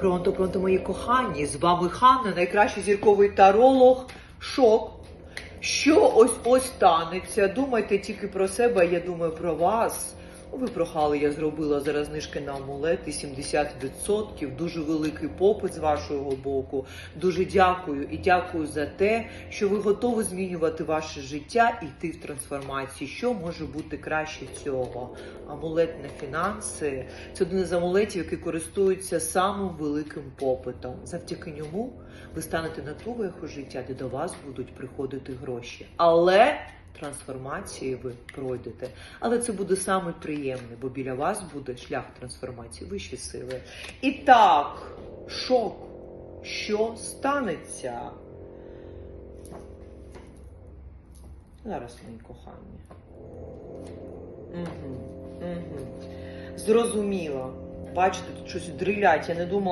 Пронто, пронто, мої кохані, з вами Ханна, найкращий зірковий таролог. Шок. Що ось ось станеться? Думайте тільки про себе, я думаю про вас. Ви прохали, я зробила зараз знижки на амулети 70%, дуже великий попит з вашого боку. Дуже дякую і дякую за те, що ви готові змінювати ваше життя і йти в трансформацію. Що може бути краще цього? Амулет на фінанси це один із амулетів, який користується самим великим попитом. Завдяки ньому ви станете на ту життя, де до вас будуть приходити гроші. Але трансформації ви пройдете. Але це буде саме приємне, бо біля вас буде шлях трансформації, вищі сили. І так, шок. Що станеться? Зараз, мої кохані. Угу, угу. Зрозуміло. Бачите, тут щось дрилять. Я не думала.